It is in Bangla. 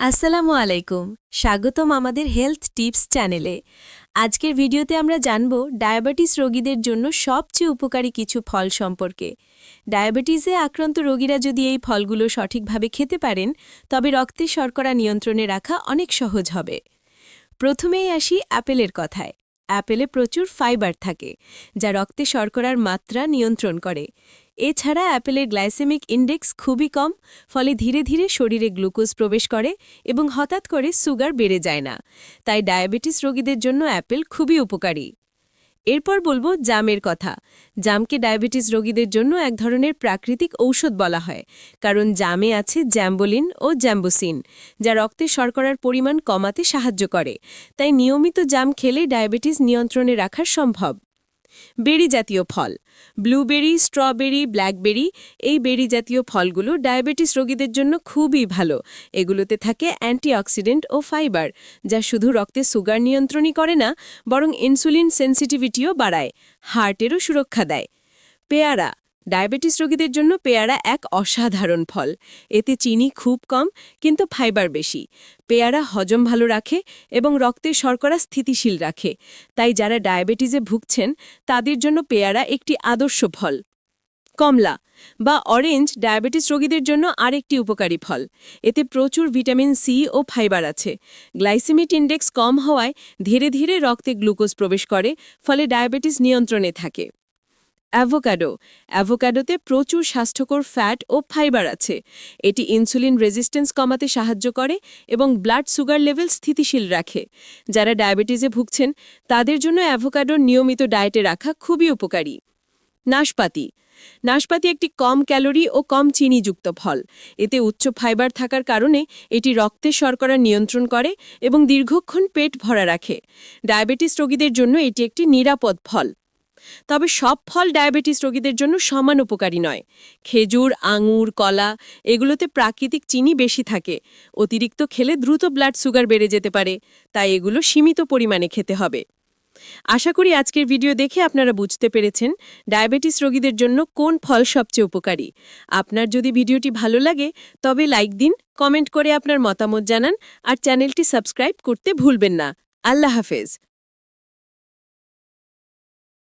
আসসালামু আলাইকুম, স্বাগতম আমাদের হেলথ টিপস চ্যানেলে। আজকের ভিডিওতে আমরা জানব ডায়াবেটিস রোগীদের জন্য সবচেয়ে উপকারী কিছু ফল সম্পর্কে। ডায়াবেটিসে আক্রান্ত রোগীরা যদি এই ফলগুলো সঠিকভাবে খেতে পারেন, তবে রক্তে শর্করা নিয়ন্ত্রণে রাখা অনেক সহজ হবে। প্রথমেই আসি অ্যাপেলের কথায়। অ্যাপেলে প্রচুর ফাইবার থাকে, যা রক্তে শর্করার মাত্রা নিয়ন্ত্রণ করে। এছাড়া অ্যাপেলের গ্লাইসেমিক ইন্ডেক্স খুবই কম, ফলে ধীরে ধীরে শরীরে গ্লুকোজ প্রবেশ করে এবং হঠাৎ করে সুগার বেড়ে যায় না। তাই ডায়াবেটিস রোগীদের জন্য অ্যাপেল খুবই উপকারী। এরপর বলব জামের কথা। জামকে ডায়াবেটিস রোগীদের জন্য এক ধরনের প্রাকৃতিক ঔষধ বলা হয়, কারণ জামে আছে জ্যাম্বোলিন ও জ্যাম্বোসিন, যা রক্তে শর্করার পরিমাণ কমাতে সাহায্য করে। তাই নিয়মিত জাম খেলে ডায়াবেটিস নিয়ন্ত্রণে রাখা সম্ভব। বেরি জাতীয় ফল, ব্লুবেরি, স্ট্রবেরি, ব্ল্যাকবেরি, এই বেরি জাতীয় ফলগুলো ডায়াবেটিস রোগীদের জন্য খুবই ভালো। এগুলোতে থাকে অ্যান্টিঅক্সিডেন্ট ও ফাইবার, যা শুধু রক্তে সুগার নিয়ন্ত্রণই করে না, বরং ইনসুলিন সেন্সিটিভিটিও বাড়ায়, হার্টেরও সুরক্ষা দেয়। পেয়ারা ডায়াবেটিস রোগীদের জন্য পেয়ারা এক অসাধারণ ফল। এতে চিনি খুব কম, কিন্তু ফাইবার বেশি। পেয়ারা হজম ভালো রাখে এবং রক্তের শর্করা স্থিতিশীল রাখে। তাই যারা ডায়াবেটিসে ভুগছেন, তাদের জন্য পেয়ারা একটি আদর্শ ফল। কমলা বা অরেঞ্জ ডায়াবেটিস রোগীদের জন্য আরেকটি উপকারী ফল। এতে প্রচুর ভিটামিন সি ও ফাইবার আছে। গ্লাইসেমিক ইন্ডেক্স কম হওয়ায় ধীরে ধীরে রক্তে গ্লুকোজ প্রবেশ করে, ফলে ডায়াবেটিস নিয়ন্ত্রণে থাকে। অ্যাভোকাডো। অ্যাভোকাডোতে প্রচুর স্বাস্থ্যকর ফ্যাট ও ফাইবার আছে। এটি ইনসুলিন রেজিস্ট্যান্স কমাতে সাহায্য করে এবং ব্লাড সুগার লেভেল স্থিতিশীল রাখে। যারা ডায়াবেটিসে ভুগছেন, তাদের জন্য অ্যাভোকাডোর নিয়মিত ডায়েটে রাখা খুবই উপকারী। নাশপাতি। নাশপাতি একটি কম ক্যালোরি ও কম চিনিযুক্ত ফল। এতে উচ্চ ফাইবার থাকার কারণে এটি রক্তে শর্করা নিয়ন্ত্রণ করে এবং দীর্ঘক্ষণ পেট ভরা রাখে। ডায়াবেটিস রোগীদের জন্য এটি একটি নিরাপদ ফল। তবে সব ফল ডায়াবেটিস রোগীদের জন্য সমান উপকারী নয়। খেজুর, আঙুর, কলা, এগুলোতে প্রাকৃতিক চিনি বেশি থাকে। অতিরিক্ত খেলে দ্রুত ব্লাড সুগার বেড়ে যেতে পারে, তাই এগুলো সীমিত পরিমাণে খেতে হবে। আশা করি আজকের ভিডিও দেখে আপনারা বুঝতে পেরেছেন ডায়াবেটিস রোগীদের জন্য কোন ফল সবচেয়ে উপকারী। আপনার যদি ভিডিওটি ভালো লাগে, তবে লাইক দিন, কমেন্ট করে আপনার মতামত জানান, আর চ্যানেলটি সাবস্ক্রাইব করতে ভুলবেন না। আল্লাহ হাফেজ।